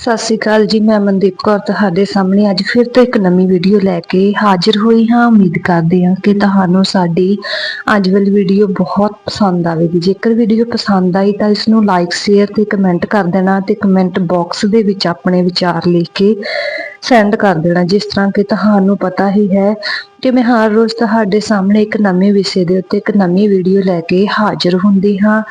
ਸਤਿ ਸ਼੍ਰੀ ਅਕਾਲ ਜੀ, ਮੈਂ ਮਨਦੀਪ ਕੌਰ ਤੁਹਾਡੇ ਸਾਹਮਣੇ ਅੱਜ ਫਿਰ ਤੋਂ ਇੱਕ ਨਵੀਂ ਵੀਡੀਓ ਲੈ ਕੇ ਹਾਜ਼ਰ ਹੋਈ ਹਾਂ। ਉਮੀਦ ਕਰਦੇ ਹਾਂ ਕਿ ਤੁਹਾਨੂੰ ਸਾਡੀ ਅੱਜ ਵਾਲੀ ਵੀਡੀਓ ਬਹੁਤ ਪਸੰਦ ਆਵੇਗੀ। ਜੇਕਰ ਵੀਡੀਓ ਪਸੰਦ ਆਈ ਤਾਂ ਇਸ ਨੂੰ ਲਾਈਕ ਸ਼ੇਅਰ ਤੇ ਕਮੈਂਟ ਕਰ ਦੇਣਾ ਤੇ ਕਮੈਂਟ ਬਾਕਸ ਦੇ ਵਿੱਚ ਆਪਣੇ ਵਿਚਾਰ ਲਿਖ ਕੇ ਸੈਂਡ ਕਰ ਦੇਣਾ। ਜਿਸ ਤਰ੍ਹਾਂ ਕਿ ਤੁਹਾਨੂੰ ਪਤਾ ਹੀ ਹੈ ਕਿ ਮੈਂ ਹਰ ਰੋਜ਼ ਤੁਹਾਡੇ ਸਾਹਮਣੇ ਇੱਕ ਨਵੇਂ ਵਿਸ਼ੇ ਦੇ ਉੱਤੇ ਇੱਕ ਨਵੀਂ ਵੀਡੀਓ ਲੈ ਕੇ ਹਾਜ਼ਰ ਹੁੰਦੀ ਹਾਂ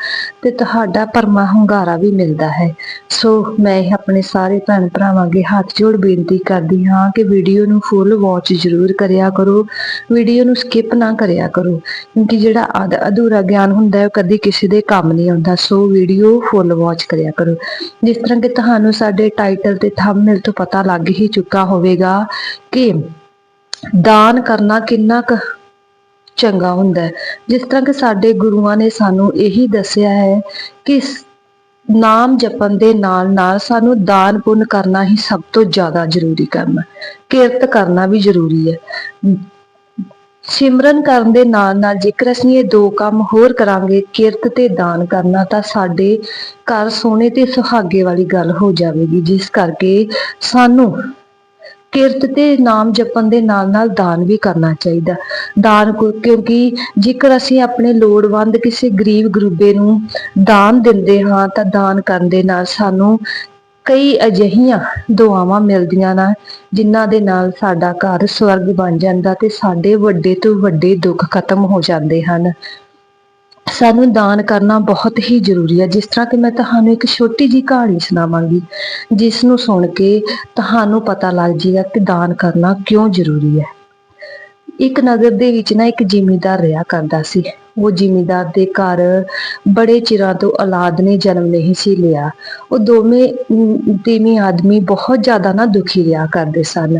ਤੇ ਤੁਹਾਡਾ ਪਰਮਾ ਹੁੰਗਾਰਾ ਵੀ ਮਿਲਦਾ ਹੈ। ਸੋ ਮੈਂ ਆਪਣੇ ਸਾਰੇ ਭੈਣ ਭਰਾਵਾਂ ਅੱਗੇ ਹੱਥ ਜੋੜ ਬੇਨਤੀ ਕਰਦੀ ਹਾਂ ਕਿ ਵੀਡੀਓ ਨੂੰ ਫੁੱਲ ਵਾਚ ਜ਼ਰੂਰ ਕਰਿਆ ਕਰੋ। ਵੀਡੀਓ ਨੂੰ ਸਕਿਪ ਨਾ ਕਰਿਆ ਕਰੋ, ਕਿਉਂਕਿ ਜਿਹੜਾ ਅਧੂਰਾ ਗਿਆਨ ਹੁੰਦਾ ਹੈ ਉਹ ਕਦੀ ਕਿਸੇ ਦੇ ਕੰਮ ਨਹੀਂ ਆਉਂਦਾ। ਸੋ ਵੀਡੀਓ ਫੁੱਲ ਵਾਚ ਕਰਿਆ ਕਰੋ। ਜਿਸ ਤਰ੍ਹਾਂ ਕਿ ਤੁਹਾਨੂੰ ਸਾਡੇ ਟਾਈਟਲ ਤੇ ਥੰਬਨੇਲ ਤੋਂ ਪਤਾ ਲੱਗ ਹੀ ਚੁੱਕਾ ਹੋਵੇਗਾ ਕਿ ਦਾਨ ਕਰਨਾ ਕਿੰਨਾ ਕੁ ਚੰਗਾ ਹੁੰਦਾ ਹੈ। ਜਿਸ ਤਰ੍ਹਾਂ ਕਿ ਸਾਡੇ ਗੁਰੂਆਂ ਨੇ ਸਾਨੂੰ ਇਹੀ ਦੱਸਿਆ ਹੈ ਕਿ ਨਾਮ ਜਪਣ ਦੇ ਨਾਲ ਨਾਲ ਸਾਨੂੰ ਦਾਨ ਪੁੰਨ ਕਰਨਾ ਹੀ ਸਭ ਤੋਂ ਜ਼ਿਆਦਾ ਜ਼ਰੂਰੀ ਕੰਮ ਹੈ। ਕਿਰਤ ਕਰਨਾ ਵੀ ਜ਼ਰੂਰੀ ਹੈ। ਸਿਮਰਨ ਕਰਨ ਦੇ ਨਾਲ ਨਾਲ ਜੇਕਰ ਅਸੀਂ ਇਹ ਦੋ ਕੰਮ ਹੋਰ ਕਰਾਂਗੇ, ਕਿਰਤ ਤੇ ਦਾਨ ਕਰਨਾ, ਤਾਂ ਸਾਡੇ ਘਰ ਸੋਨੇ ਤੇ ਸੁਹਾਗੇ ਵਾਲੀ ਗੱਲ ਹੋ ਜਾਵੇਗੀ। ਜਿਸ ਕਰਕੇ ਸਾਨੂੰ ਕਿਰਤ ਤੇ ਨਾਮ ਜਪਣ ਦੇ ਨਾਲ ਨਾਲ ਦਾਨ ਵੀ ਕਰਨਾ ਚਾਹੀਦਾ। ਦਾਨ ਕਿਉਂਕਿ ਜੇਕਰ ਅਸੀਂ ਆਪਣੇ ਲੋੜਵੰਦ ਕਿਸੇ ਗਰੀਬ ਗਰੂਬੇ ਨੂੰ ਦਾਨ ਦਿੰਦੇ ਹਾਂ, ਤਾਂ ਦਾਨ ਕਰਨ ਦੇ ਨਾਲ ਸਾਨੂੰ ਕਈ ਅਜਿਹੀਆਂ ਦੁਆਵਾਂ ਮਿਲਦੀਆਂ ਨਾ, ਜਿਨ੍ਹਾਂ ਦੇ ਨਾਲ ਸਾਡਾ ਘਰ ਸਵਰਗ ਬਣ ਜਾਂਦਾ ਤੇ ਸਾਡੇ ਵੱਡੇ ਤੋਂ ਵੱਡੇ ਦੁੱਖ ਖਤਮ ਹੋ ਜਾਂਦੇ ਹਨ। ਸਾਨੂੰ ਦਾਨ ਕਰਨਾ ਬਹੁਤ ਹੀ ਜ਼ਰੂਰੀ ਹੈ। ਜਿਸ ਤਰ੍ਹਾਂ ਕਿ ਮੈਂ ਤੁਹਾਨੂੰ ਇੱਕ ਛੋਟੀ ਜੀ ਕਹਾਣੀ ਸੁਣਾਵਾਂਗੀ ਜਿਸ ਨੂੰ ਸੁਣ ਕੇ ਤੁਹਾਨੂੰ ਪਤਾ ਲੱਗ ਜਾਏਗਾ ਕਿ ਦਾਨ ਕਰਨਾ ਕਿਉਂ ਜ਼ਰੂਰੀ ਹੈ। ਇੱਕ ਨਗਰ ਦੇ ਵਿੱਚ ਨਾ ਇੱਕ ਜ਼ਿਮੀਂਦਾਰ ਰਿਹਾ ਕਰਦਾ ਸੀ। ਉਹ ਜ਼ਿਮੀਂਦਾਰ ਦੇ ਘਰ ਬੜੇ ਚਿਰਾਂ ਤੋਂ ਔਲਾਦ ਨੇ ਜਨਮ ਨਹੀਂ ਸੀ ਲਿਆ। ਉਹ ਦੋਵੇਂ ਅਮ, ਆਦਮੀ ਬਹੁਤ ਜ਼ਿਆਦਾ ਨਾ ਦੁਖੀ ਰਿਹਾ ਕਰਦੇ ਸਨ।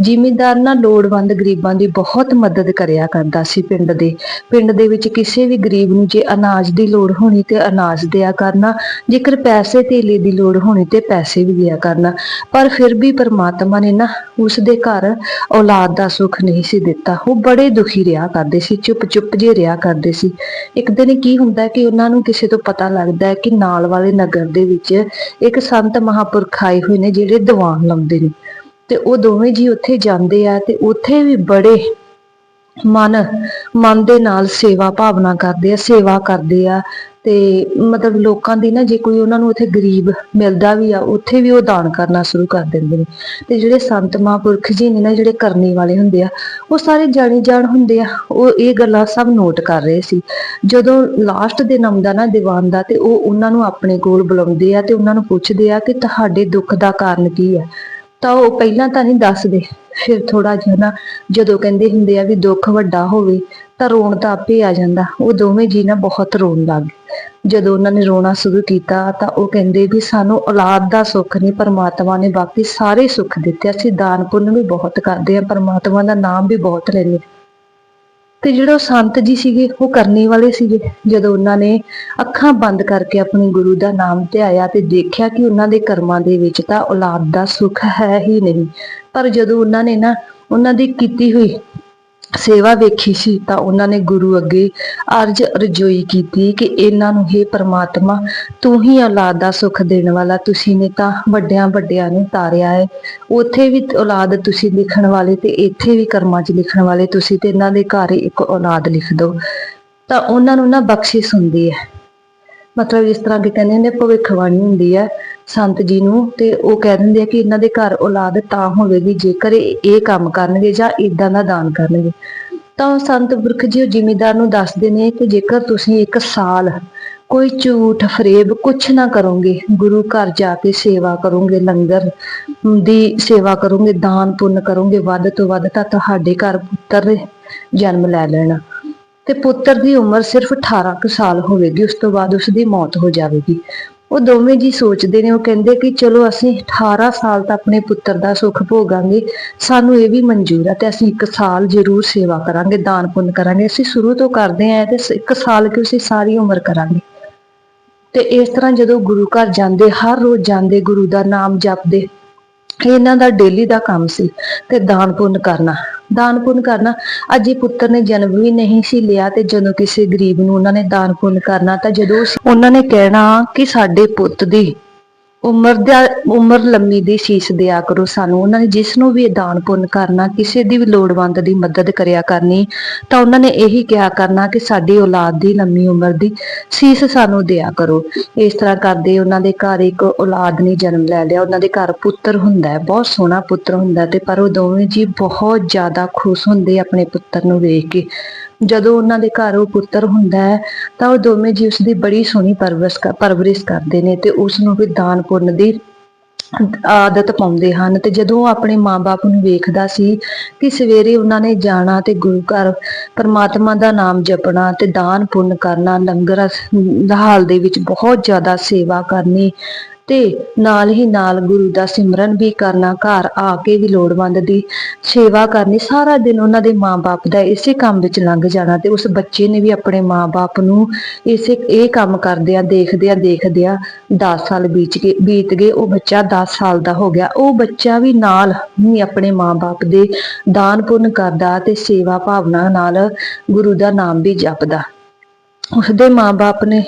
ਜ਼ਿਮੀਂਦਾਰ ਨਾ ਲੋੜਵੰਦ ਗਰੀਬਾਂ ਦੀ ਬਹੁਤ ਮਦਦ ਕਰਿਆ ਕਰਦਾ ਸੀ ਪਿੰਡ ਦੇ। ਪਿੰਡ ਦੇ ਵਿੱਚ ਕਿਸੇ ਵੀ ਗਰੀਬ ਨੂੰ ਜੇ ਅਨਾਜ ਦੀ ਲੋੜ ਹੋਣੀ ਤੇ ਅਨਾਜ ਦਿਆ ਕਰਨਾ ਜੇਕਰ ਪੈਸੇ ਧੇਲੇ ਦੀ ਲੋੜ ਹੋਣੀ ਤੇ ਪੈਸੇ ਵੀ ਦਿਆ ਕਰਨਾ ਪਰ ਫਿਰ ਵੀ ਪਰਮਾਤਮਾ ਨੇ ਨਾ ਉਸ ਦੇ ਘਰ ਔਲਾਦ ਦਾ ਸੁੱਖ ਨਹੀਂ ਸੀ ਦਿੱਤਾ। ਉਹ ਬੜੇ ਦੁਖੀ ਰਿਹਾ ਕਰਦੇ ਸੀ ਚੁੱਪ ਚੁੱਪ ਜੇ ਰਿਹਾ ਕਰਦੇ ਸੀ। ਇੱਕ ਦਿਨ ਕੀ ਹੁੰਦਾ ਕਿ ਉਹਨਾਂ ਨੂੰ ਕਿਸੇ ਤੋਂ ਪਤਾ ਲੱਗਦਾ ਹੈ ਕਿ ਨਾਲ ਵਾਲੇ ਨਗਰ ਦੇ ਵਿੱਚ ਇੱਕ ਸੰਤ ਮਹਾਪੁਰਖ ਆਏ ਹੋਏ ਨੇ ਜਿਹੜੇ ਦੀਵਾਨ ਲਾਉਂਦੇ ਨੇ। ਤੇ ਉਹ ਦੋਵੇਂ ਜੀ ਉੱਥੇ ਜਾਂਦੇ ਆ ਤੇ ਉੱਥੇ ਵੀ ਬੜੇ ਮਨ ਮਨ ਦੇ ਨਾਲ ਸੇਵਾ ਭਾਵਨਾ ਕਰਦੇ ਆ, ਸੇਵਾ ਕਰਦੇ ਆ। ਤੇ ਮਤਲਬ ਲੋਕਾਂ ਦੀ ਨਾ ਜੇ ਕੋਈ ਉਹਨਾਂ ਨੂੰ ਉੱਥੇ ਗਰੀਬ ਮਿਲਦਾ ਵੀ ਆ, ਉੱਥੇ ਵੀ ਉਹ ਦਾਨ ਕਰਨਾ ਸ਼ੁਰੂ ਕਰ ਦਿੰਦੇ ਨੇ। ਤੇ ਜਿਹੜੇ ਸੰਤ ਮਹਾਂਪੁਰਖ ਜੀ ਨੇ ਨਾ, ਜਿਹੜੇ ਕਰਨੀ ਵਾਲੇ ਹੁੰਦੇ ਆ, ਉਹ ਸਾਰੇ ਜਾਣੀ ਜਾਣ ਹੁੰਦੇ ਆ। ਉਹ ਇਹ ਗੱਲਾਂ ਸਭ ਨੋਟ ਕਰ ਰਹੇ ਸੀ। ਜਦੋਂ ਲਾਸਟ ਦਿਨ ਆਉਂਦਾ ਨਾ ਦੀਵਾਨ ਦਾ, ਤੇ ਉਹ ਉਹਨਾਂ ਨੂੰ ਆਪਣੇ ਕੋਲ ਬੁਲਾਉਂਦੇ ਆ ਤੇ ਉਹਨਾਂ ਨੂੰ ਪੁੱਛਦੇ ਆ ਕਿ ਤੁਹਾਡੇ ਦੁੱਖ ਦਾ ਕਾਰਨ ਕੀ ਹੈ ਤਾਂ ਉਹ ਪਹਿਲਾਂ ਤਾਂ ਨਹੀਂ ਦੱਸਦੇ। ਫਿਰ ਥੋੜਾ ਜਿਹਾ ਨਾ ਜਦੋਂ ਕਹਿੰਦੇ ਹੁੰਦੇ ਆ ਵੀ ਦੁੱਖ ਵੱਡਾ ਹੋਵੇ ਤਾਂ ਰੋਣ ਤਾਂ ਆਪੇ ਆ ਜਾਂਦਾ। ਉਹ ਦੋਵੇਂ ਜੀ ਨਾ ਬਹੁਤ ਰੋਣ ਲੱਗ ਗਏ। ਜਦੋਂ ਉਹਨਾਂ ਨੇ ਰੋਣਾ ਸ਼ੁਰੂ ਕੀਤਾ ਤਾਂ ਉਹ ਕਹਿੰਦੇ ਵੀ ਸਾਨੂੰ ਔਲਾਦ ਦਾ ਸੁੱਖ ਨਹੀਂ, ਪਰਮਾਤਮਾ ਨੇ ਬਾਕੀ ਸਾਰੇ ਸੁੱਖ ਦਿੱਤੇ। ਅਸੀਂ ਦਾਨ ਪੁੰਨ ਵੀ ਬਹੁਤ ਕਰਦੇ ਆ ਪਰਮਾਤਮਾ ਦਾ ਨਾਮ ਵੀ ਬਹੁਤ ਲੈਂਦੇ ਤੇ ਜਿਹੜਾ ਉਹ ਸੰਤ ਜੀ ਸੀਗੇ, ਉਹ ਕਰਨੇ ਵਾਲੇ ਸੀਗੇ। ਜਦੋਂ ਉਹਨਾਂ ਨੇ ਅੱਖਾਂ ਬੰਦ ਕਰਕੇ ਆਪਣੇ ਗੁਰੂ ਦਾ ਨਾਮ ਧਿਆਇਆ ਤੇ ਦੇਖਿਆ ਕਿ ਉਹਨਾਂ ਦੇ ਕਰਮਾਂ ਦੇ ਵਿੱਚ ਤਾਂ ਔਲਾਦ ਦਾ ਸੁੱਖ ਹੈ ਹੀ ਨਹੀਂ ਪਰ ਜਦੋਂ ਉਹਨਾਂ ਨੇ ਨਾ ਉਹਨਾਂ ਦੀ ਕੀਤੀ ਹੋਈ ਸੇਵਾ ਵੇਖੀ ਸੀ, ਤਾਂ ਉਹਨਾਂ ਨੇ ਗੁਰੂ ਅੱਗੇ ਅਰਜ ਰਜੋਈ ਕੀਤੀ ਕਿ ਇਹਨਾਂ ਨੂੰ, ਹੀ ਪ੍ਰਮਾਤਮਾ, ਤੂੰ ਹੀ ਔਲਾਦ ਦਾ ਸੁੱਖ ਦੇਣ ਵਾਲਾ, ਤੁਸੀਂ ਨੇ ਤਾਂ ਵੱਡਿਆਂ ਵੱਡਿਆਂ ਨੂੰ ਤਾਰਿਆ ਹੈ ਉੱਥੇ ਵੀ ਔਲਾਦ ਤੁਸੀਂ ਲਿਖਣ ਵਾਲੇ ਤੇ ਇੱਥੇ ਵੀ ਕਰਮਾਂ 'ਚ ਲਿਖਣ ਵਾਲੇ, ਤੁਸੀਂ ਤੇ ਇਹਨਾਂ ਦੇ ਘਰ ਹੀ ਇੱਕ ਔਲਾਦ ਲਿਖ ਦਿਓ ਤਾਂ ਉਹਨਾਂ ਨੂੰ ਨਾ ਬਖਸ਼ਿਸ਼ ਹੁੰਦੀ ਹੈ। ਮਤਲਬ ਜਿਸ ਤਰ੍ਹਾਂ ਕਿ ਕਹਿੰਦੇ ਹੁੰਦੇ ਭਵਿੱਖਬਾਣੀ ਹੁੰਦੀ ਹੈ ਸੰਤ ਜੀ ਨੂੰ, ਤੇ ਉਹ ਕਹਿ ਦਿੰਦੇ ਆ ਕਿ ਇਹਨਾਂ ਦੇ ਘਰ ਔਲਾਦ ਤਾਂ ਹੋਵੇਗੀ ਜੇਕਰ ਇਹ ਕੰਮ ਕਰਨਗੇ ਜਾਂ ਇਦਾਂ ਦਾ ਦਾਨ ਕਰਨਗੇ। ਤਾਂ ਸੰਤ ਪੁਰਖ ਜੀ ਉਹ ਜ਼ਿਮੀਦਾਰ ਨੂੰ ਦੱਸਦੇ ਨੇ ਕਿ ਜੇਕਰ ਤੁਸੀਂ ਇੱਕ ਸਾਲ ਕੋਈ ਝੂਠ, ਫਰੇਬ ਕੁਛ ਨਾ ਕਰੋਗੇ, ਗੁਰੂ ਘਰ ਜਾ ਕੇ ਸੇਵਾ ਕਰੋਗੇ, ਲੰਗਰ ਦੀ ਸੇਵਾ ਕਰੋਗੇ, ਦਾਨ ਪੁੰਨ ਕਰੋਗੇ, ਵੱਧ ਤੋਂ ਵੱਧ ਤਾਂ ਤੁਹਾਡੇ ਘਰ ਪੁੱਤਰ ਜਨਮ ਲੈ ਲੈਣਾ। ਤੇ ਪੁੱਤਰ ਦੀ ਉਮਰ ਸਿਰਫ 18 ਕੁ ਸਾਲ ਹੋਵੇਗੀ, ਉਸ ਤੋਂ ਬਾਅਦ ਉਸ ਦੀ ਮੌਤ ਹੋ ਜਾਵੇਗੀ। ਉਹ ਦੋਵੇਂ ਜੀ ਸੋਚਦੇ ਨੇ, ਉਹ ਕਹਿੰਦੇ ਕਿ ਚਲੋ ਅਸੀਂ 18 ਸਾਲ ਤੱਕ ਆਪਣੇ ਪੁੱਤਰ ਦਾ ਸੁੱਖ ਭੋਗਾਂਗੇ, ਸਾਨੂੰ ਇਹ ਵੀ ਮਨਜ਼ੂਰ ਹੈ ਤੇ ਅਸੀਂ ਇੱਕ ਸਾਲ ਜ਼ਰੂਰ ਸੇਵਾ ਕਰਾਂਗੇ, ਦਾਨ ਪੁੰਨ ਕਰਾਂਗੇ। ਅਸੀਂ ਸ਼ੁਰੂ ਤੋਂ ਕਰਦੇ ਆਏ ਤੇ ਇੱਕ ਸਾਲ ਕਿ ਅਸੀਂ ਸਾਰੀ ਉਮਰ ਕਰਾਂਗੇ। ਤੇ ਇਸ ਤਰ੍ਹਾਂ ਜਦੋਂ ਗੁਰੂ ਘਰ ਜਾਂਦੇ, ਹਰ ਰੋਜ਼ ਜਾਂਦੇ, ਗੁਰੂ ਦਾ ਨਾਮ ਜਪਦੇ ਇਹਨਾਂ ਦਾ ਡੇਲੀ ਦਾ ਕੰਮ ਸੀ ਤੇ ਦਾਨ ਪੁੰਨ ਕਰਨਾ, ਦਾਨ ਪੁੰਨ ਕਰਨਾ। ਅੱਜ ਇਹ ਪੁੱਤਰ ਨੇ ਜਨਮ ਵੀ ਨਹੀਂ ਸੀ ਲਿਆ ਤੇ ਜਦੋਂ ਕਿਸੇ ਗਰੀਬ ਨੂੰ ਉਹਨਾਂ ਨੇ ਦਾਨ ਪੁੰਨ ਕਰਨਾ ਤਾਂ ਜਦੋਂ ਉਹਨਾਂ ਨੇ ਕਹਿਣਾ ਕਿ ਸਾਡੇ ਪੁੱਤ ਦੀ ਉਮਰ ਦਾ, ਉਮਰ ਲੰਮੀ ਦੀ ਸੀਸ ਦਿਆ ਕਰੋ ਸਾਨੂੰ। ਉਹਨਾਂ ਨੇ ਜਿਸ ਨੂੰ ਵੀ ਦਾਨ ਪੁੰਨ ਕਰਨਾ, ਕਿਸੇ ਦੀ ਵੀ ਲੋੜਵੰਦ ਦੀ ਮਦਦ ਕਰਿਆ ਕਰਨੀ, ਤਾਂ ਉਹਨਾਂ ਨੇ ਇਹੀ ਕਿਹਾ ਕਰਨਾ ਕਿ ਸਾਡੀ ਔਲਾਦ ਦੀ ਲੰਮੀ ਉਮਰ ਦੀ ਸੀਸ ਸਾਨੂੰ ਦਿਆ ਕਰੋ। ਇਸ ਤਰ੍ਹਾਂ ਕਰਦੇ ਉਹਨਾਂ ਦੇ ਘਰ ਇੱਕ ਔਲਾਦ ਨੇ ਜਨਮ ਲੈ ਲਿਆ। ਉਹਨਾਂ ਦੇ ਘਰ ਪੁੱਤਰ ਹੁੰਦਾ ਹੈ, ਬਹੁਤ ਸੋਹਣਾ ਪੁੱਤਰ ਹੁੰਦਾ ਤੇ ਪਰ ਉਹ ਦੋਵੇਂ ਜੀ ਬਹੁਤ ਜ਼ਿਆਦਾ ਖੁਸ਼ ਹੁੰਦੇ ਆਪਣੇ ਪੁੱਤਰ ਨੂੰ ਵੇਖ ਕੇ। ਜਦੋਂ ਉਹਨਾਂ ਦੇ ਘਰ ਉਹ ਪੁੱਤਰ ਹੁੰਦਾ ਹੈ, ਤਾਂ ਉਹ ਦੋਵੇਂ ਜੀ ਉਸ ਦੀ ਬੜੀ ਸੋਹਣੀ ਪਰਵਰਿਸ਼ ਕਰਦੇ ਨੇ ਤੇ ਉਸ ਨੂੰ ਵੀ ਦਾਨ ਪੁੰਨ ਦੀ ਆਦਤ ਪਾਉਂਦੇ ਹਨ ਤੇ ਜਦੋਂ ਉਹ ਆਪਣੇ ਮਾਪੇ ਨੂੰ ਵੇਖਦਾ ਸੀ ਕਿ ਸਵੇਰੇ ਉਹਨਾਂ ਨੇ ਜਾਣਾ ਤੇ ਗੁਰੂ ਘਰ ਪਰਮਾਤਮਾ ਦਾ ਨਾਮ ਜਪਣਾ ਤੇ ਦਾਨ ਪੁੰਨ ਕਰਨਾ, ਲੰਗਰ ਦਾ ਹਾਲ ਦੇ ਵਿੱਚ ਬਹੁਤ ਜ਼ਿਆਦਾ ਸੇਵਾ ਕਰਨੀ ਤੇ ਨਾਲ ਹੀ ਨਾਲ ਗੁਰੂ ਦਾ ਸਿਮਰਨ ਵੀ ਕਰਨਾ, ਘਰ ਆ ਕੇ ਵੀ ਲੋੜਵੰਦ ਦੀ ਸੇਵਾ ਕਰਨੀ, ਸਾਰਾ ਦਿਨ ਉਹਨਾਂ ਦੇ ਮਾਪੇ ਦਾ ਇਸੇ ਕੰਮ ਵਿੱਚ ਲੰਘ ਜਾਣਾ ਤੇ ਉਸ ਬੱਚੇ ਨੇ ਵੀ ਆਪਣੇ ਮਾਪੇ ਨੂੰ ਇਸੇ, ਇਹ ਕੰਮ ਕਰਦਿਆਂ, ਦੇਖਦਿਆਂ ਦੇਖਦਿਆਂ 10 ਸਾਲ ਬੀਤ ਗਏ ਬੀਤ ਗਏ, ਉਹ ਬੱਚਾ 10 ਸਾਲ ਦਾ ਹੋ ਗਿਆ। ਉਹ ਬੱਚਾ ਵੀ ਨਾਲ ਹੀ ਆਪਣੇ ਮਾਪੇ ਦੇ ਦਾਨ ਪੁੰਨ ਕਰਦਾ ਤੇ ਸੇਵਾ ਭਾਵਨਾ ਨਾਲ ਗੁਰੂ ਦਾ ਨਾਮ ਵੀ ਜਪਦਾ। ਉਸਦੇ ਮਾਪੇ ਨੇ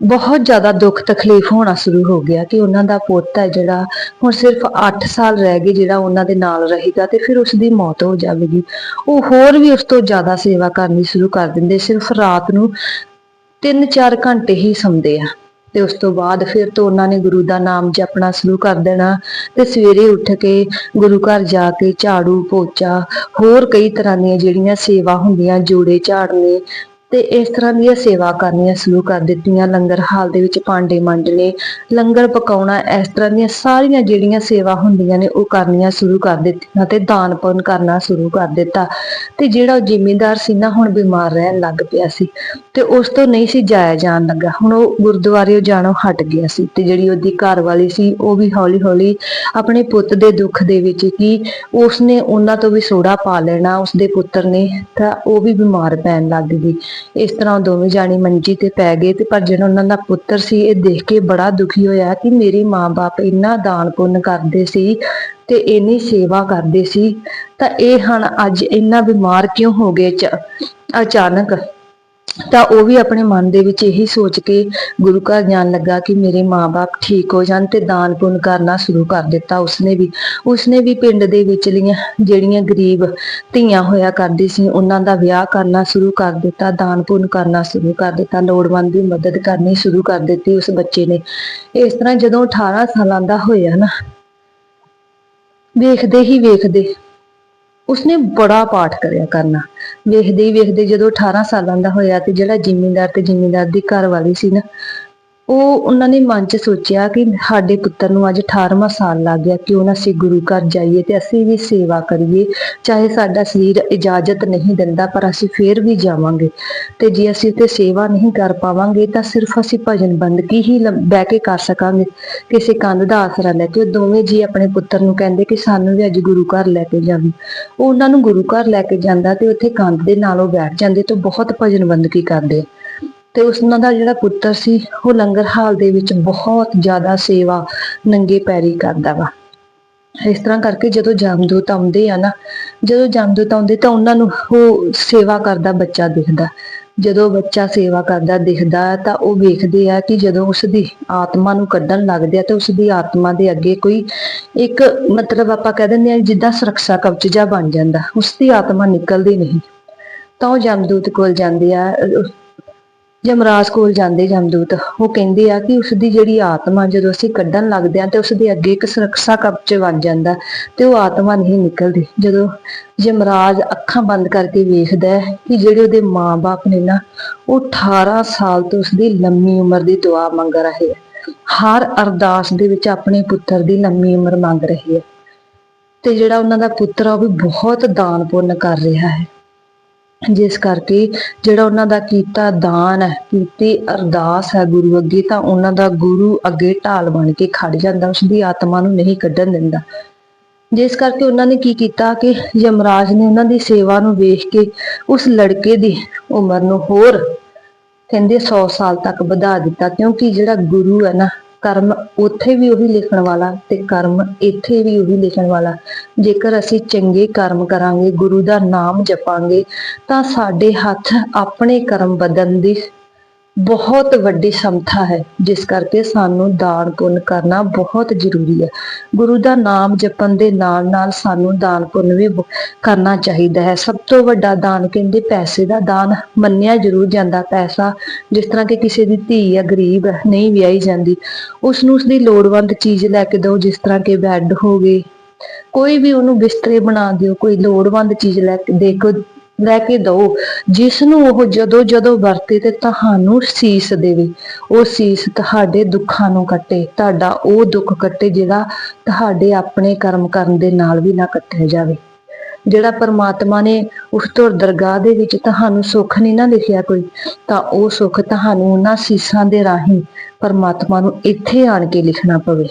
ਬਹੁਤ ਜ਼ਿਆਦਾ ਦੁੱਖ ਤਕਲੀਫ ਹੋਣਾ ਸ਼ੁਰੂ ਹੋ ਗਿਆ ਕਿ ਉਹਨਾਂ ਦਾ ਪੁੱਤ ਹੈ ਜਿਹੜਾ, ਹੁਣ ਸਿਰਫ 8 ਸਾਲ ਰਹਿ ਗਏ ਜਿਹੜਾ ਉਹਨਾਂ ਦੇ ਨਾਲ ਰਹੇਗਾ ਤੇ ਫਿਰ ਉਸ ਦੀ ਮੌਤ ਹੋ ਜਾਵੇਗੀ। ਉਹ ਹੋਰ ਵੀ ਉਸ ਤੋਂ ਜ਼ਿਆਦਾ ਸੇਵਾ ਕਰਨੀ ਸ਼ੁਰੂ ਕਰ ਦਿੰਦੇ, ਸਿਰਫ ਰਾਤ ਨੂੰ 3-4 ਘੰਟੇ ਹੀ ਸੌਂਦੇ ਆ। ਤੇ ਉਸ ਤੋਂ ਬਾਅਦ ਫਿਰ ਤੋਂ ਉਹਨਾਂ ਨੇ ਗੁਰੂ ਦਾ ਨਾਮ ਜਪਣਾ ਸ਼ੁਰੂ ਕਰ ਦੇਣਾ ਤੇ ਸਵੇਰੇ ਉੱਠ ਕੇ ਗੁਰੂ ਘਰ ਜਾ ਕੇ ਝਾੜੂ ਪੋਚਾ ਹੋਰ ਕਈ ਤਰ੍ਹਾਂ ਦੀਆਂ ਜਿਹੜੀਆਂ ਸੇਵਾ ਹੁੰਦੀਆਂ ਜੋੜੇ ਝਾੜਨੇ ਤੇ ਇਸ ਤਰ੍ਹਾਂ ਦੀਆਂ ਸੇਵਾ ਕਰਨੀਆਂ ਸ਼ੁਰੂ ਕਰ ਦਿੱਤੀਆਂ। ਲੰਗਰ ਹਾਲ ਦੇ ਵਿੱਚ ਭਾਂਡੇ ਮਾਂਜਣੇ, ਲੰਗਰ ਪਕਾਉਣਾ, ਇਸ ਤਰ੍ਹਾਂ ਦੀਆਂ ਸਾਰੀਆਂ ਜਿਹੜੀਆਂ ਸੇਵਾ ਹੁੰਦੀਆਂ ਨੇ, ਉਹ ਕਰਨੀਆਂ ਸ਼ੁਰੂ ਕਰ ਦਿੱਤੀਆਂ ਤੇ ਦਾਨ ਪੁੰਨ ਕਰਨਾ ਸ਼ੁਰੂ ਕਰ ਦਿੱਤਾ। ਤੇ ਜਿਹੜਾ ਉਹ ਜ਼ਿਮੀਂਦਾਰ ਸੀ ਨਾ, ਹੁਣ ਬਿਮਾਰ ਰਹਿਣ ਲੱਗ ਪਿਆ ਸੀ ਤੇ ਉਸ ਤੋਂ ਨਹੀਂ ਸੀ ਜਾਇਆ ਜਾਣ ਲੱਗਾ। ਹੁਣ ਉਹ ਗੁਰਦੁਆਰੇ ਜਾਣੋਂ ਹਟ ਗਿਆ ਸੀ ਤੇ ਜਿਹੜੀ ਉਹਦੀ ਘਰ ਵਾਲੀ ਸੀ, ਉਹ ਵੀ ਹੌਲੀ ਹੌਲੀ ਆਪਣੇ ਪੁੱਤ ਦੇ ਦੁੱਖ ਦੇ ਵਿੱਚ ਕੀ ਉਸਨੇ ਉਹਨਾਂ ਤੋਂ ਵੀ ਸੋੜਾ ਪਾ ਲੈਣਾ, ਉਸਦੇ ਪੁੱਤਰ ਨੇ ਤਾਂ ਉਹ ਵੀ ਬਿਮਾਰ ਪੈਣ ਲੱਗ ਗਈ ਇਸ ਤਰ੍ਹਾਂ ਦੋਵੇਂ ਜਾਣੀ ਮੰਜੀ ਤੇ ਪੈ ਗਏ ਤੇ ਪਰ ਜਿਹੜਾ ਉਹਨਾਂ ਦਾ ਪੁੱਤਰ ਸੀ, ਇਹ ਦੇਖ ਕੇ ਬੜਾ ਦੁਖੀ ਹੋਇਆ ਕਿ ਮੇਰੇ ਮਾਪੇ ਇੰਨਾ ਦਾਨ ਪੁੰਨ ਕਰਦੇ ਸੀ ਤੇ ਇੰਨੀ ਸੇਵਾ ਕਰਦੇ ਸੀ। ਤਾਂ ਇਹ ਹਨ ਅੱਜ ਇੰਨਾ ਬਿਮਾਰ ਕਿਉਂ ਹੋ ਗਏ ਅਚਾਨਕ ਤਾਂ ਉਹ ਵੀ ਆਪਣੇ ਮਨ ਦੇ ਵਿੱਚ ਇਹੀ ਸੋਚ ਕੇ ਗੁਰੂ ਘਰ ਜਾਣ ਲੱਗਾ ਕਿ ਮੇਰੇ ਮਾਪੇ ਠੀਕ ਹੋ ਜਾਣ ਤੇ ਦਾਨ ਪੁੰਨ ਕਰਨਾ ਸ਼ੁਰੂ ਕਰ ਦਿੱਤਾ ਉਸਨੇ ਵੀ। ਉਸਨੇ ਵੀ ਪਿੰਡ ਦੇ ਵਿਚਲੀਆਂ ਜਿਹੜੀਆਂ ਗਰੀਬ ਧੀਆਂ ਹੋਇਆ ਕਰਦੀ ਸੀ, ਉਹਨਾਂ ਦਾ ਵਿਆਹ ਕਰਨਾ ਸ਼ੁਰੂ ਕਰ ਦਿੱਤਾ ਦਾਨ ਪੁੰਨ ਕਰਨਾ ਸ਼ੁਰੂ ਕਰ ਦਿੱਤਾ, ਲੋੜਵੰਦ ਦੀ ਮਦਦ ਕਰਨੀ ਸ਼ੁਰੂ ਕਰ ਦਿੱਤੀ ਉਸ ਬੱਚੇ ਨੇ। ਇਸ ਤਰ੍ਹਾਂ ਜਦੋਂ 18 ਸਾਲਾਂ ਦਾ ਹੋਇਆ ਨਾ, ਵੇਖਦੇ ਹੀ ਵੇਖਦੇ ਉਸਨੇ ਬੜਾ ਪਾਠ ਕਰਿਆ ਕਰਨਾ। ਵੇਖਦੇ ਹੀ ਵੇਖਦੇ ਜਦੋਂ 18 ਸਾਲਾਂ ਦਾ ਹੋਇਆ ਤੇ ਜਿਹੜਾ ਜ਼ਿਮੀਂਦਾਰ ਤੇ ਜ਼ਿਮੀਂਦਾਰ ਦੀ ਘਰ ਵਾਲੀ ਸੀ ਨਾ ਉਹ ਉਹਨਾਂ ਨੇ ਮਨ 'ਚ ਸੋਚਿਆ ਕਿ ਸਾਡੇ ਪੁੱਤਰ ਨੂੰ ਅੱਜ 18ਵਾਂ ਸਾਲ ਲੱਗ ਗਿਆ, ਕਿਉਂ ਨਾ ਅਸੀਂ ਗੁਰੂ ਘਰ ਜਾਈਏ ਤੇ ਅਸੀਂ ਵੀ ਸੇਵਾ ਕਰੀਏ, ਚਾਹੇ ਸਾਡਾ ਸਰੀਰ ਇਜਾਜ਼ਤ ਨਹੀਂ ਦਿੰਦਾ, ਪਰ ਅਸੀਂ ਫੇਰ ਵੀ ਜਾਵਾਂਗੇ। ਤੇ ਜੇ ਅਸੀਂ ਤੇ ਸੇਵਾ ਨਹੀਂ ਕਰ ਪਾਵਾਂਗੇ, ਤਾਂ ਸਿਰਫ ਅਸੀਂ ਭਜਨ ਬੰਦਗੀ ਹੀ ਲ- ਬਹਿ ਕੇ ਕਰ ਸਕਾਂਗੇ। ਕਿਸੇ ਕੰਧ ਦਾ ਆਸਰਾ ਲੈ ਕੇ, ਉਹ ਦੋਵੇਂ ਜੀ ਆਪਣੇ ਪੁੱਤਰ ਨੂੰ ਕਹਿੰਦੇ ਕਿ ਸਾਨੂੰ ਵੀ ਅੱਜ ਗੁਰੂ ਘਰ ਲੈ ਕੇ ਜਾਵੀਂ। ਉਹ ਉਹਨਾਂ ਨੂੰ ਗੁਰੂ ਘਰ ਲੈ ਕੇ ਜਾਂਦਾ ਤੇ ਉੱਥੇ ਕੰਧ ਦੇ ਨਾਲ ਉਹ ਬੈਠ ਜਾਂਦੇ ਤੇ ਬਹੁਤ ਭਜਨ ਬੰਦਗੀ ਕਰਦੇ ਤੇ ਉਸ ਦਾ ਜਿਹੜਾ ਪੁੱਤਰ ਸੀ, ਉਹ ਲੰਗਰ ਹਾਲ ਦੇ ਵਿੱਚ ਬਹੁਤ ਜ਼ਿਆਦਾ ਸੇਵਾ ਨੰਗੇ ਪੈਰੀ ਕਰਦਾ ਵਾ। ਇਸ ਤਰ੍ਹਾਂ ਕਰਕੇ ਜਦੋਂ ਜਮਦੂਤ ਆਉਂਦੇ ਆ ਨਾ, ਜਦੋਂ ਜਮਦੂਤ ਆਉਂਦੇ ਤਾਂ ਉਹਨਾਂ ਨੂੰ ਉਹ ਸੇਵਾ ਕਰਦਾ ਬੱਚਾ ਦਿਖਦਾ। ਜਦੋਂ ਬੱਚਾ ਸੇਵਾ ਕਰਦਾ ਦਿਖਦਾ ਤਾਂ ਉਹ ਵੇਖਦੇ ਆ ਕਿ ਜਦੋਂ ਉਸ ਦੀ ਆਤਮਾ ਨੂੰ ਕੱਢਣ ਲੱਗਦੇ ਆ ਤਾਂ ਉਸ ਦੀ ਆਤਮਾ ਦੇ ਅੱਗੇ ਕੋਈ ਇੱਕ ਮਤਲਬ ਆਪਾਂ ਕਹਿ ਦਿੰਦੇ ਆ ਜਿੱਦਾਂ ਸੁਰੱਖਿਆ ਕਵਚ ਜਿਹਾ ਬਣ ਜਾਂਦਾ ਉਸ ਦੀ ਆਤਮਾ ਨਿਕਲਦੀ ਨਹੀਂ। ਤਾਂ ਉਹ ਜਮਦੂਤ ਕੋਲ ਜਾਂਦੇ ਆ ਅਹ ਜਮਰਾਜ ਕੋਲ ਜਾਂਦੇ ਜਮਦੂਤ, ਉਹ ਕਹਿੰਦੇ ਆ ਕਿ ਉਸ ਦੀ ਜਿਹੜੀ ਆਤਮਾ ਜਦੋਂ ਅਸੀਂ ਕੱਢਣ ਲੱਗਦੇ ਆ ਤੇ ਉਸ ਦੇ ਅੱਗੇ ਇੱਕ ਸੁਰੱਖਿਆ ਕਵਚ ਬਣ ਜਾਂਦਾ ਤੇ ਉਹ ਆਤਮਾ ਨਹੀਂ ਨਿਕਲਦੀ। ਜਦੋਂ ਜਮਰਾਜ ਅੱਖਾਂ ਬੰਦ ਕਰਕੇ ਵੇਖਦਾ ਹੈ ਕਿ ਜਿਹੜੇ ਉਹਦੇ ਮਾਂ-ਬਾਪ ਨੇ ਨਾ, ਉਹ 18 ਸਾਲ ਤੋਂ ਉਸ ਦੀ ਲੰਮੀ ਉਮਰ ਦੀ ਦੁਆ ਮੰਗ ਰਹੇ ਹੈ ਹਰ ਅਰਦਾਸ ਦੇ ਵਿੱਚ ਆਪਣੇ ਪੁੱਤਰ ਦੀ ਲੰਮੀ ਉਮਰ ਮੰਗ ਰਹੇ ਹੈ ਤੇ ਜਿਹੜਾ ਉਹਨਾਂ ਦਾ ਪੁੱਤਰ ਆ, ਉਹ ਵੀ ਬਹੁਤ ਦਾਨ ਪੁੰਨ ਕਰ ਰਿਹਾ ਹੈ। ਜਿਸ ਕਰਕੇ ਜਿਹੜਾ ਉਹਨਾਂ ਦਾ ਕੀਤਾ ਦਾਨ ਹੈ, ਕੀਤੀ ਅਰਦਾਸ ਹੈ ਗੁਰੂ ਅੱਗੇ, ਤਾਂ ਉਹਨਾਂ ਦਾ ਗੁਰੂ ਅੱਗੇ ਢਾਲ ਬਣ ਕੇ ਖੜ ਜਾਂਦਾ, ਉਸ ਦੀ ਆਤਮਾ ਨੂੰ ਨਹੀਂ ਕੱਢਣ ਦਿੰਦਾ। ਜਿਸ ਕਰਕੇ ਉਹਨਾਂ ਨੇ ਕੀ ਕੀਤਾ ਕਿ ਯਮਰਾਜ ਨੇ ਉਹਨਾਂ ਦੀ ਸੇਵਾ ਨੂੰ ਵੇਖ ਕੇ ਉਸ ਲੜਕੇ ਦੀ ਉਮਰ ਨੂੰ ਹੋਰ ਕਹਿੰਦੇ 100 ਸਾਲ ਤੱਕ ਵਧਾ ਦਿੱਤਾ, ਕਿਉਂਕਿ ਜਿਹੜਾ ਗੁਰੂ ਹੈ ਨਾ ਕਰਮ ਉੱਥੇ ਵੀ ਉਹੀ ਲਿਖਣ ਵਾਲਾ ਤੇ ਕਰਮ ਇੱਥੇ ਵੀ ਉਹੀ ਲਿਖਣ ਵਾਲਾ। ਜੇਕਰ ਅਸੀਂ ਚੰਗੇ ਕਰਮ ਕਰਾਂਗੇ, ਗੁਰੂ ਦਾ ਨਾਮ ਜਪਾਂਗੇ, ਤਾਂ ਸਾਡੇ ਹੱਥ ਆਪਣੇ ਕਰਮ ਬਦਲਣ ਦੀ ਬਹੁਤ ਵੱਡੀ ਸਮਥਾ ਹੈ, ਜਿਸ ਕਰਕੇ ਸਾਨੂੰ ਦਾਨ ਪੁੰਨ ਕਰਨਾ ਬਹੁਤ ਜ਼ਰੂਰੀ ਹੈ। ਗੁਰੂ ਦਾ ਨਾਮ ਜਪਣ ਦੇ ਨਾਲ ਨਾਲ ਸਾਨੂੰ ਦਾਨ ਪੁੰਨ ਵੀ ਕਰਨਾ ਚਾਹੀਦਾ ਹੈ। ਸਭ ਤੋਂ ਵੱਡਾ ਦਾਨ ਕਹਿੰਦੇ ਪੈਸੇ ਦਾ। ਦਾਨ ਮੰਨਿਆ ਜ਼ਰੂਰ ਜਾਂਦਾ ਪੈਸਾ, ਜਿਸ ਤਰ੍ਹਾਂ ਕਿ ਕਿਸੇ ਦੀ ਧੀ ਹੈ ਗਰੀਬ ਨਹੀਂ ਵਿਆਹੀ ਜਾਂਦੀ। ਉਸ ਨੂੰ ਉਸਦੀ ਲੋੜਵੰਦ ਚੀਜ਼ ਲੈ ਕੇ ਦਿਓ, ਜਿਸ ਤਰ੍ਹਾਂ ਕਿ ਬੈੱਡ ਹੋ ਗਏ। ਕੋਈ ਵੀ ਉਹਨੂੰ ਬਿਸਤਰੇ ਬਣਾ ਦਿਓ, ਕੋਈ ਲੋੜਵੰਦ ਚੀਜ਼ ਲੈ ਕੇ ਦੇਖੋ ਲੈ ਕੇ ਦਓ। ਜਿਸ ਨੂੰ ਉਹ ਜਦੋਂ ਜਦੋਂ ਵਰਤੇ ਤੇ ਤੁਹਾਨੂੰ ਸੀਸ ਦੇਵੇ, ਉਹ ਸੀਸ ਤੁਹਾਡੇ ਦੁੱਖਾਂ ਨੂੰ ਕੱਟੇ। ਤੁਹਾਡਾ ਉਹ ਦੁੱਖ ਕੱਟੇ ਜਿਹੜਾ ਤੁਹਾਡੇ ਆਪਣੇ ਕਰਮ ਕਰਨ ਦੇ ਨਾਲ ਵੀ ਨਾ ਕੱਟਿਆ ਜਾਵੇ। ਜਿਹੜਾ ਪਰਮਾਤਮਾ ਨੇ ਉਸ ਤੋਂ ਦਰਗਾਹ ਦੇ ਵਿੱਚ ਤੁਹਾਨੂੰ ਸੁੱਖ ਨਹੀਂ ਨਾ ਲਿਖਿਆ ਕੋਈ, ਤਾਂ ਉਹ ਸੁੱਖ ਤੁਹਾਨੂੰ ਉਹਨਾਂ ਸੀਸਾਂ ਦੇ ਰਾਹੀਂ ਪਰਮਾਤਮਾ ਨੂੰ ਇੱਥੇ ਆਣ ਕੇ ਲਿਖਣਾ ਪਵੇ।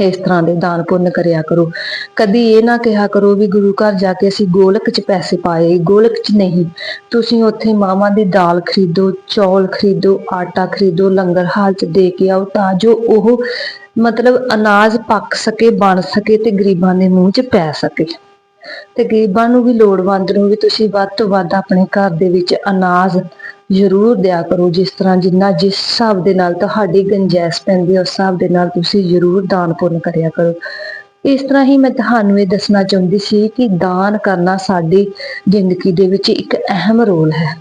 ਇਸ ਤਰ੍ਹਾਂ ਦੇ ਦਾਨ ਪੁੰਨ ਕਰਿਆ ਕਰੋ। ਕਦੀ ਇਹ ਨਾ ਕਿਹਾ ਕਰੋ ਵੀ ਗੁਰੂ ਘਰ ਜਾ ਕੇ ਅਸੀਂ ਗੋਲਕ 'ਚ ਪੈਸੇ ਪਾਏ, ਗੋਲਕ 'ਚ ਨਹੀਂ। ਤੁਸੀਂ ਉੱਥੇ ਮਾਵਾਂ ਦੀ ਦਾਲ ਖਰੀਦੋ, ਚੌਲ ਖਰੀਦੋ, ਆਟਾ ਖਰੀਦੋ, ਲੰਗਰ ਹਾਲ 'ਚ ਦੇ ਕੇ ਆਓ ਤਾਂ ਜੋ ਉਹ ਮਤਲਬ ਅਨਾਜ ਪੱਕ ਸਕੇ, ਬਣ ਸਕੇ ਤੇ ਗਰੀਬਾਂ ਦੇ ਮੂੰਹ 'ਚ ਪੈ ਸਕੇ। ਤੇ ਗਰੀਬਾਂ ਨੂੰ ਵੀ ਲੋੜਵੰਦ ਨੂੰ ਵੀ ਤੁਸੀਂ ਵੱਧ ਤੋਂ ਵੱਧ ਆਪਣੇ ਘਰ ਦੇ ਵਿੱਚ ਅਨਾਜ ਜ਼ਰੂਰ ਦਿਆ ਕਰੋ ਜਿਸ ਤਰ੍ਹਾਂ ਜਿੰਨਾ ਜਿਸ ਹਿਸਾਬ ਦੇ ਨਾਲ ਤੁਹਾਡੀ ਗੰਜੈਸ਼ ਪੈਂਦੀ ਹੈ, ਉਸ ਹਿਸਾਬ ਦੇ ਨਾਲ ਤੁਸੀਂ ਜ਼ਰੂਰ ਦਾਨ ਪੁੰਨ ਕਰਿਆ ਕਰੋ। ਇਸ ਤਰ੍ਹਾਂ ਹੀ ਮੈਂ ਤੁਹਾਨੂੰ ਇਹ ਦੱਸਣਾ ਚਾਹੁੰਦੀ ਸੀ ਕਿ ਦਾਨ ਕਰਨਾ ਸਾਡੀ ਜ਼ਿੰਦਗੀ ਦੇ ਵਿੱਚ ਇੱਕ ਅਹਿਮ ਰੋਲ ਹੈ।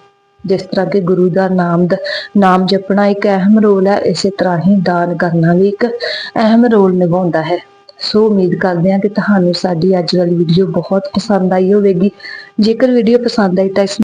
ਜਿਸ ਤਰ੍ਹਾਂ ਕਿ ਗੁਰੂ ਦਾ ਨਾਮ ਦਾ, ਨਾਮ ਜਪਣਾ ਇੱਕ ਅਹਿਮ ਰੋਲ ਹੈ, ਇਸੇ ਤਰ੍ਹਾਂ ਹੀ ਦਾਨ ਕਰਨਾ ਵੀ ਇੱਕ ਅਹਿਮ ਰੋਲ ਨਿਭਾਉਂਦਾ ਹੈ। ਸੋ ਉਮੀਦ ਕਰਦੇ ਹਾਂ ਕਿ ਤੁਹਾਨੂੰ ਸਾਡੀ ਅੱਜ ਵਾਲੀ ਵੀਡੀਓ ਬਹੁਤ ਪਸੰਦ ਆਈ ਹੋਵੇਗੀ। ਜੇਕਰ ਵੀਡੀਓ ਪਸੰਦ ਆਈ ਤਾਂ ਇਸ